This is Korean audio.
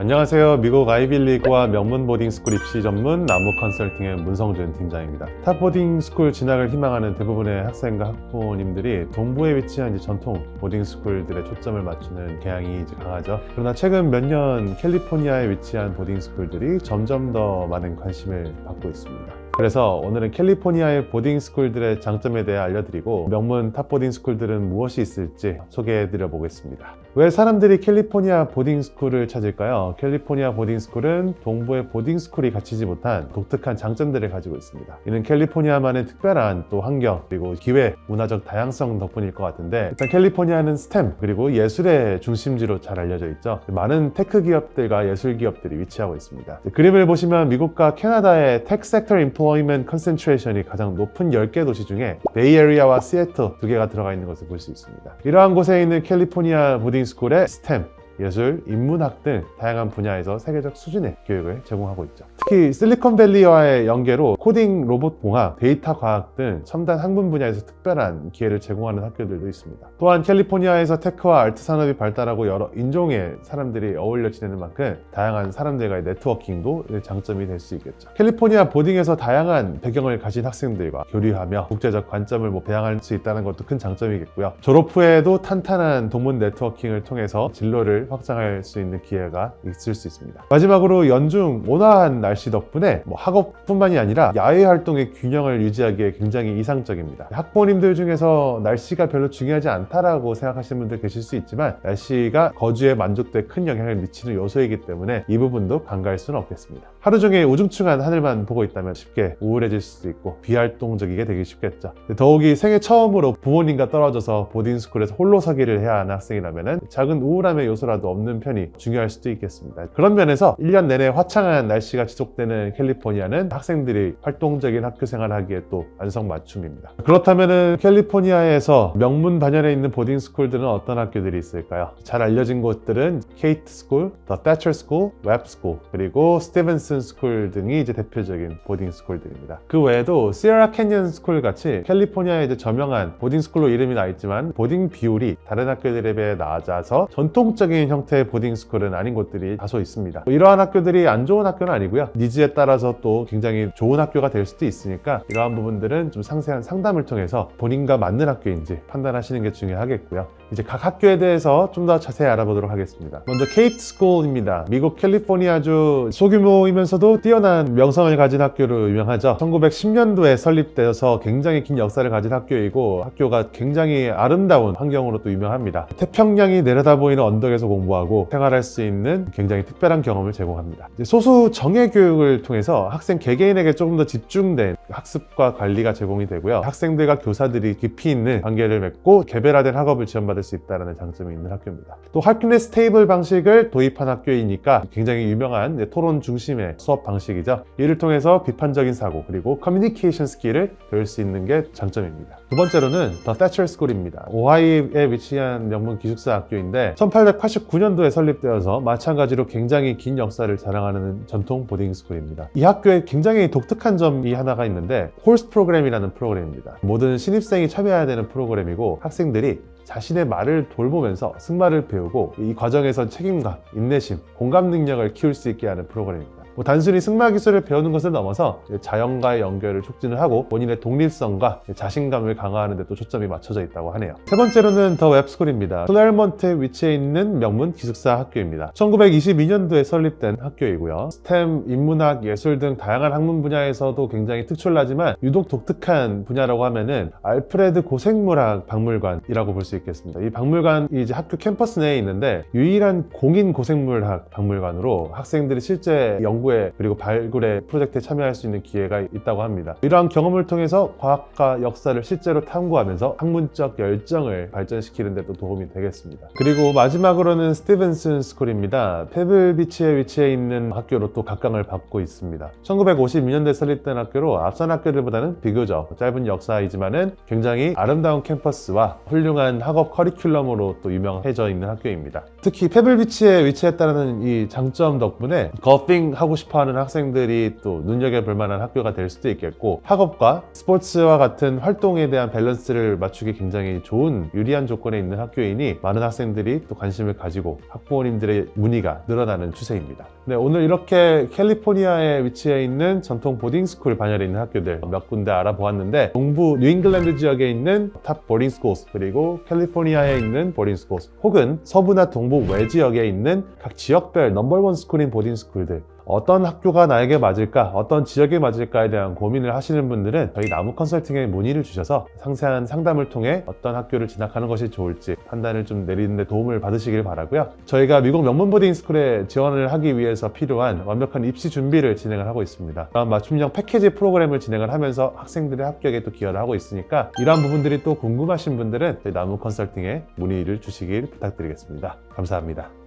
안녕하세요. 미국 아이빌리그와 명문 보딩스쿨 입시 전문 나무 컨설팅의 문성준 팀장입니다. 탑 보딩스쿨 진학을 희망하는 대부분의 학생과 학부모님들이 동부에 위치한 이제 전통 보딩스쿨들에 초점을 맞추는 경향이 이제 강하죠. 그러나 최근 몇 년 캘리포니아에 위치한 보딩스쿨들이 점점 더 많은 관심을 받고 있습니다. 그래서 오늘은 캘리포니아의 보딩 스쿨들의 장점에 대해 알려드리고 명문 탑 보딩 스쿨들은 무엇이 있을지 소개해드려 보겠습니다. 왜 사람들이 캘리포니아 보딩 스쿨을 찾을까요? 캘리포니아 보딩 스쿨은 동부의 보딩 스쿨이 갖추지 못한 독특한 장점들을 가지고 있습니다. 이는 캘리포니아만의 특별한 또 환경 그리고 기회, 문화적 다양성 덕분일 것 같은데 일단 캘리포니아는 스템 그리고 예술의 중심지로 잘 알려져 있죠. 많은 테크 기업들과 예술 기업들이 위치하고 있습니다. 그림을 보시면 미국과 캐나다의 텍 섹터 인플로 이먼트 컨센트레이션이 가장 높은 10개 도시 중에 베이에리아와 시애틀 두 개가 들어가 있는 것을 볼 수 있습니다. 이러한 곳에 있는 캘리포니아 보딩스쿨의 스템 예술, 인문학 등 다양한 분야에서 세계적 수준의 교육을 제공하고 있죠. 특히 실리콘밸리와의 연계로 코딩, 로봇 공학, 데이터 과학 등 첨단 학문 분야에서 특별한 기회를 제공하는 학교들도 있습니다. 또한 캘리포니아에서 테크와 아트 산업이 발달하고 여러 인종의 사람들이 어울려 지내는 만큼 다양한 사람들과의 네트워킹도 장점이 될 수 있겠죠. 캘리포니아 보딩에서 다양한 배경을 가진 학생들과 교류하며 국제적 관점을 뭐 배양할 수 있다는 것도 큰 장점이겠고요. 졸업 후에도 탄탄한 동문 네트워킹을 통해서 진로를 확장할 수 있는 기회가 있을 수 있습니다. 마지막으로 연중 온화한 날씨 덕분에 뭐 학업뿐만이 아니라 야외 활동의 균형을 유지하기에 굉장히 이상적입니다. 학부모님들 중에서 날씨가 별로 중요하지 않다라고 생각하시는 분들 계실 수 있지만 날씨가 거주의 만족도에 큰 영향을 미치는 요소이기 때문에 이 부분도 간과할 수는 없겠습니다. 하루 종일 우중충한 하늘만 보고 있다면 쉽게 우울해질 수도 있고 비활동적이게 되기 쉽겠죠. 더욱이 생애 처음으로 부모님과 떨어져서 보딩스쿨에서 홀로 서기를 해야 하는 학생이라면 작은 우울함의 요소라도 없는 편이 중요할 수도 있겠습니다. 그런 면에서 1년 내내 화창한 날씨가 지속되는 캘리포니아는 학생들이 활동적인 학교 생활을 하기에 또 안성맞춤입니다. 그렇다면 캘리포니아에서 명문 반열에 있는 보딩스쿨들은 어떤 학교들이 있을까요? 잘 알려진 곳들은 케이트 스쿨, 더 태처 스쿨, 웹 스쿨, 그리고 스티븐 슨 스쿨 등이 이제 대표적인 보딩 스쿨들입니다. 그 외에도 시에라 캐니언 스쿨 같이 캘리포니아의 이제 저명한 보딩 스쿨로 이름이 나 있지만 보딩 비율이 다른 학교들에 비해 낮아서 전통적인 형태의 보딩 스쿨은 아닌 곳들이 다소 있습니다. 이러한 학교들이 안 좋은 학교는 아니고요. 니즈에 따라서 또 굉장히 좋은 학교가 될 수도 있으니까 이러한 부분들은 좀 상세한 상담을 통해서 본인과 맞는 학교인지 판단하시는 게 중요하겠고요. 이제 각 학교에 대해서 좀 더 자세히 알아보도록 하겠습니다. 먼저 케이트 스쿨입니다. 미국 캘리포니아주 소규모이 면서도 뛰어난 명성을 가진 학교로 유명하죠. 1910년도에 설립되어서 굉장히 긴 역사를 가진 학교이고 학교가 굉장히 아름다운 환경으로 또 유명합니다. 태평양이 내려다 보이는 언덕에서 공부하고 생활할 수 있는 굉장히 특별한 경험을 제공합니다. 소수 정예 교육을 통해서 학생 개개인에게 조금 더 집중된 학습과 관리가 제공이 되고요. 학생들과 교사들이 깊이 있는 관계를 맺고 개별화된 학업을 지원받을 수 있다는 장점이 있는 학교입니다. 또 하키네스 테이블 방식을 도입한 학교이니까 굉장히 유명한 토론 중심의 수업 방식이죠. 이를 통해서 비판적인 사고 그리고 커뮤니케이션 스킬을 배울 수 있는 게 장점입니다. 두 번째로는 더 태처 스쿨입니다. 오하이에 위치한 명문 기숙사 학교인데 1889년도에 설립되어서 마찬가지로 굉장히 긴 역사를 자랑하는 전통 보딩 스쿨입니다. 이 학교에 굉장히 독특한 점이 하나가 있는데 홀스 프로그램이라는 프로그램입니다. 모든 신입생이 참여해야 되는 프로그램이고 학생들이 자신의 말을 돌보면서 승마를 배우고 이 과정에서 책임감, 인내심, 공감 능력을 키울 수 있게 하는 프로그램입니다. 뭐 단순히 승마 기술을 배우는 것을 넘어서 자연과의 연결을 촉진을 하고 본인의 독립성과 자신감을 강화하는 데 또 초점이 맞춰져 있다고 하네요. 세 번째로는 더 웹스쿨입니다. 클레르몬트에 위치해 있는 명문 기숙사 학교입니다. 1922년도에 설립된 학교이고요. 스템, 인문학, 예술 등 다양한 학문 분야에서도 굉장히 특출나지만 유독 독특한 분야라고 하면은 알프레드 고생물학 박물관이라고 볼 수 있겠습니다. 이 박물관이 이제 학교 캠퍼스 내에 있는데 유일한 공인 고생물학 박물관으로 학생들이 실제 연구 에 그리고 발굴에 프로젝트에 참여할 수 있는 기회가 있다고 합니다. 이러한 경험을 통해서 과학과 역사를 실제로 탐구하면서 학문적 열정을 발전시키는 데도 도움이 되겠습니다. 그리고 마지막으로는 스티븐슨 스쿨입니다. 페블비치에 위치해 있는 학교로 또 각광을 받고 있습니다. 1952년도에 설립된 학교로 앞선 학교들보다는 비교적 짧은 역사이지만은 굉장히 아름다운 캠퍼스와 훌륭한 학업 커리큘럼으로 또 유명해져 있는 학교입니다. 특히 페블비치에 위치했다는 이 장점 덕분에 거핑 하고 지원 하고 싶어하는 학생들이 또 눈여겨볼 만한 학교가 될 수도 있겠고 학업과 스포츠와 같은 활동에 대한 밸런스를 맞추기 굉장히 좋은 유리한 조건에 있는 학교이니 많은 학생들이 또 관심을 가지고 학부모님들의 문의가 늘어나는 추세입니다. 네, 오늘 이렇게 캘리포니아에 위치해 있는 전통 보딩스쿨 반열에 있는 학교들 몇 군데 알아보았는데 동부 뉴잉글랜드 지역에 있는 탑 보딩스쿨 그리고 캘리포니아에 있는 보딩스쿨 혹은 서부나 동부 외 지역에 있는 각 지역별 넘버원 스쿨인 보딩스쿨들 어떤 학교가 나에게 맞을까, 어떤 지역에 맞을까에 대한 고민을 하시는 분들은 저희 나무 컨설팅에 문의를 주셔서 상세한 상담을 통해 어떤 학교를 진학하는 것이 좋을지 판단을 좀 내리는데 도움을 받으시길 바라고요. 저희가 미국 명문 보딩 스쿨에 지원을 하기 위해서 필요한 완벽한 입시 준비를 진행을 하고 있습니다. 맞춤형 패키지 프로그램을 진행을 하면서 학생들의 합격에 또 기여를 하고 있으니까 이러한 부분들이 또 궁금하신 분들은 저희 나무 컨설팅에 문의를 주시길 부탁드리겠습니다. 감사합니다.